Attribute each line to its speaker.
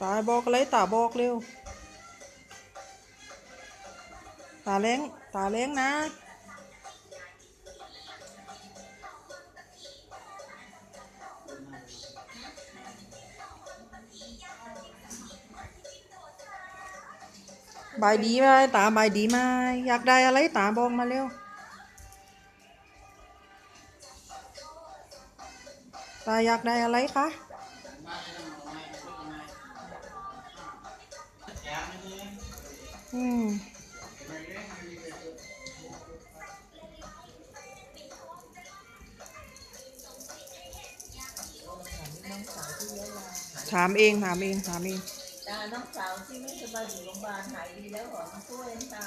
Speaker 1: ตาบอกอะไรตาบอกเร็ว ตาเล้งตาเล้งนะบายดีไหมตาบายดีไหมอยากได้อะไรตาบอกมาเร็ว ตาอยากได้อะไรคะ อืมถามเองถามเองถามเอง
Speaker 2: ตาน้องสาวที่ไม่สบายอยู่โรงพยาบาลหายดีแล้วเหรอมาช่วยตา